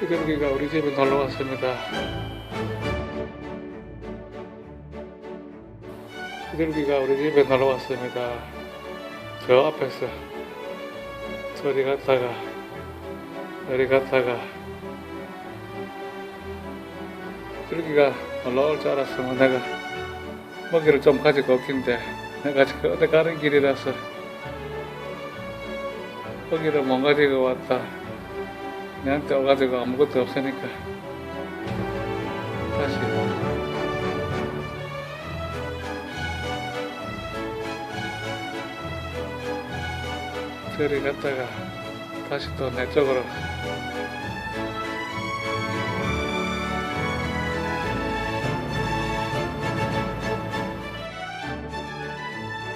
비둘기가 우리 집에 놀러 왔습니다. 비둘기가 우리 집에 놀러 왔습니다. 저 앞에서 저리 갔다가 저리 갔다가 비둘기가 놀러 올 줄 알았으면 내가 먹이를 좀 가지고 없긴데 내가 지금 어디 가는 길이라서 먹이를 못 가지고 왔다. 내한테 와가지고 아무것도 없으니까. 다시. 저리 갔다가 다시 또 내 쪽으로.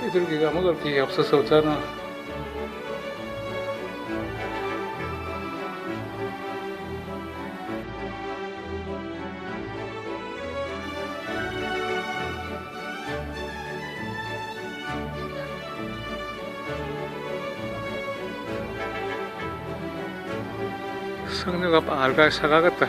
비둘기가 먹을 게 없어서 없잖 아 성녀가 알갈 사가겠다.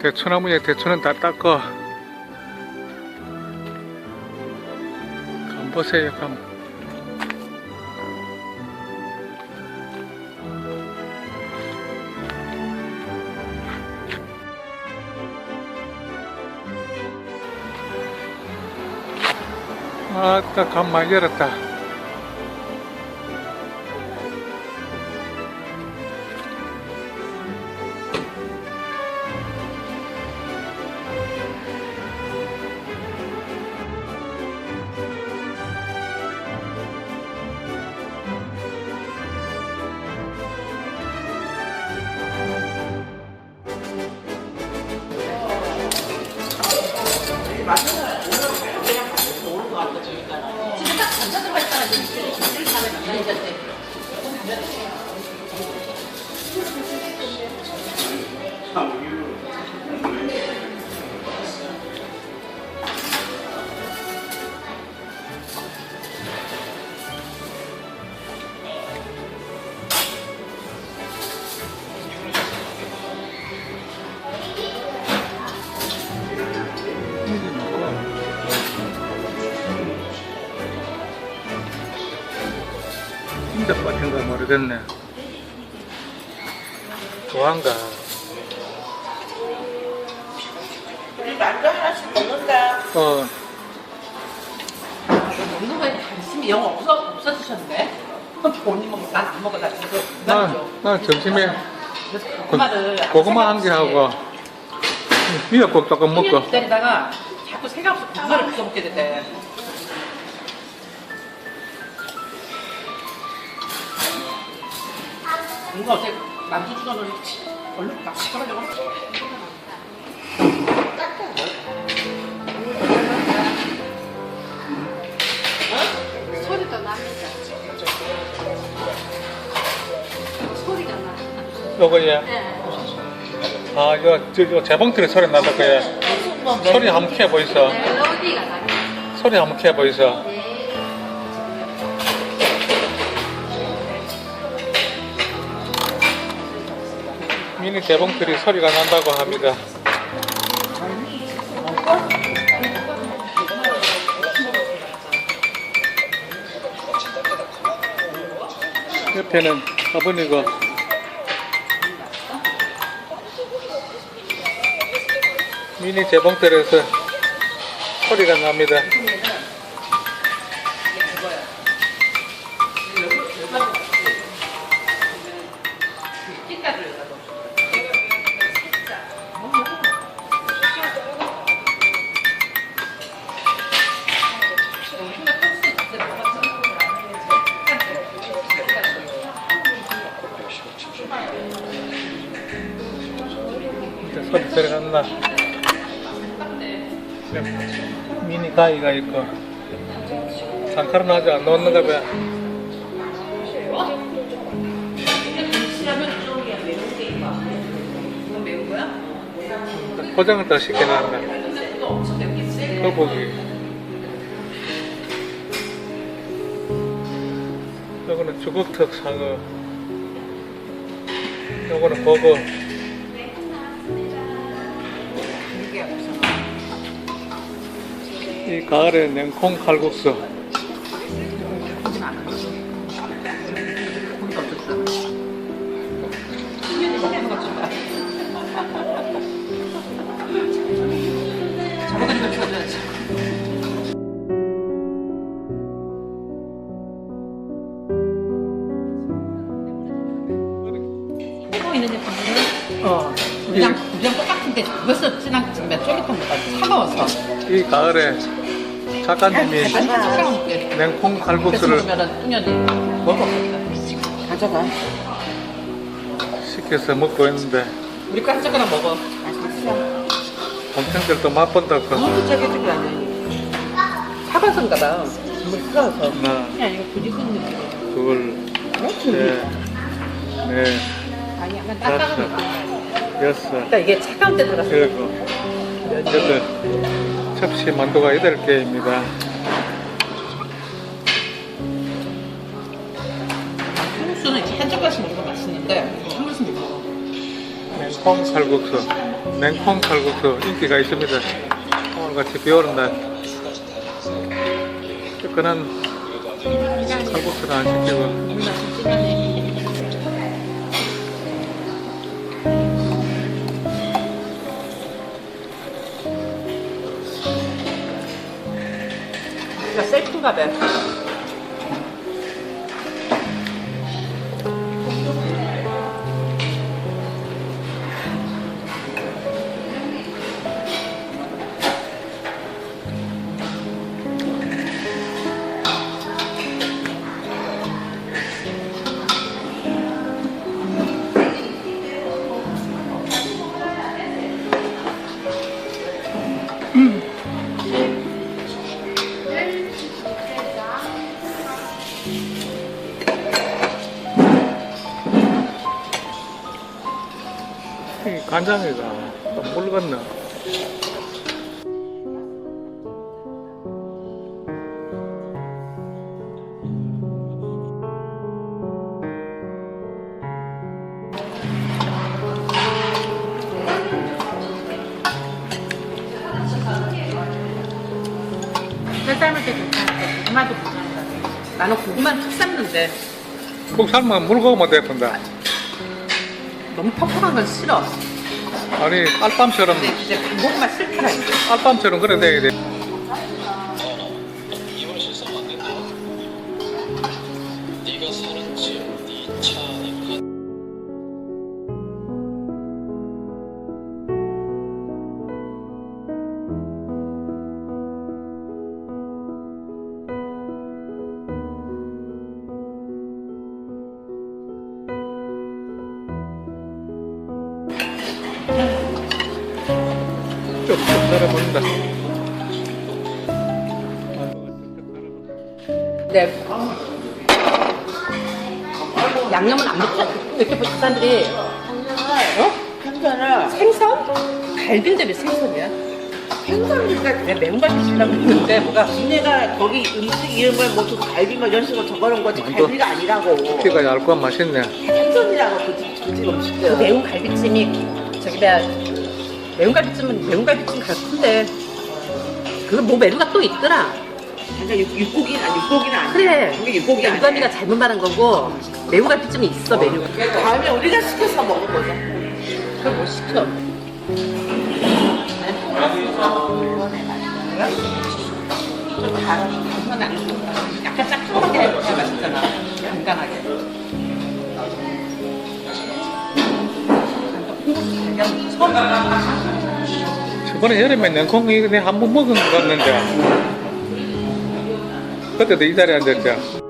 대추나무에 대추는 다 닦어 감 보세요 감 아따 감 많이 열 인덕 거 모르겠네 좋아한가 우리 만두 하나씩 먹는다. 어 먹는 거에 관심이 영 없어 없어지셨는데? 본인 먹고 난안 먹어 나 이거 나, 남죠. 나 점심에 그래서 고구마를 아무 고구마 한 개 하고 미역국 조금 먹고 기다리다가 자꾸 생각 없이 고구마를 뜯어 먹게 된대. 뭔가 어제 만두 주가는 얼른 막 시끄러려고. 소리도 납니다. 소리가 나. 요거야 네. 아 이거 저, 이거 재봉틀에 소리 난다 거야 소리 한번 켜 보이소 멜로디가 나. 소리 한번 켜 보이소 네. 미니 재봉틀이 소리가 난다고 합니다. 옆에는 화분이고 미니 재봉틀에서 소리가 납니다 나이가 있고 상카는 아직 안 넣었는가 봐. 포장을 더 쉽게 나왔네. 소고기. 요거는 주걱턱 상어. 요거는 버거. 이 가을에 냉콩 칼국수. 있는 제품들은 어 우리랑 우리랑 똑같은데 그것을 진한 지금 쫄깃한 차가워서 이 가을에 작가님이 냉콩 뚱년이 먹었거든 가져가. 시켜서 먹고 있는데 우리 거 한쪽 하나 먹어 맛있어. 동생들도 맛본다고. 너무 쫄깃쫄깃 하네. 사과선가 봐 너무 차가워서 하나, 그냥 이거 부지런 느낌이야 둘, 셋, 넷, 아니 약간 딱딱한 다섯. 느낌 여섯, 그러니까 이게 차가운 때 들어서 일곱, 여덟. 접시 만두가 여덟 개입니다. 한국수는 이렇게 한 젓갈씩 먹으면 맛있는데 못 먹어 냉콩 칼국수. 냉콩 칼국수 인기가 있습니다. 오늘같이 비 오는 날. 뜨끈한 칼국수는 안 시키고. 너무 맛이 간장이가 삶을 때 괜찮은데 고구마도 괜찮다. 나는 고구마는 푹 삶는데. 국 삶으면 물고기만 됐던데. 너무 퍽퍽한 건 싫어 아니, 알밤처럼, 근데 이제 고구마 싫더라 이제 알밤처럼 그래 돼야 돼. 쭉쭉 썰어본다. 네. 양념은 안 먹고 이렇게 보니까 사람들이 어? 생선을 생선? 갈비인데 왜 생선이야? 생선이니까 내가 매운갈비 주려고 했는데 뭐가 니네가 거기 음식 이름을 뭐 저거 갈비 뭐 이런 식으로 적어놓은 거지 완전 갈비가 아니라고. 피가 얇고 맛있네. 생선이라고 그 집- 그집그 음식들. 매운 갈비찜이 저기 뭐야 매운 갈비찜은 매운 갈비찜 같은데 그거 뭐 메뉴가 또 있더라. 그러니까 육, 육고기는 아니 육고기는 아니야. 그래. 그게 육고기 아니야. 유감이가 잘못 말한 거고 매운 갈비찜이 있어 메뉴가 다음에 우리가 시켜서 먹어보자. 그걸 못 시켜? 좀 달- 달면 안 좋다. 약간 짭조름하게 해야 맛있잖아. 간단하게. 처음 저번에 여름에 냉콩 이거 내가 한번 먹은 것 같는데. 그때도 이 자리에 앉았죠.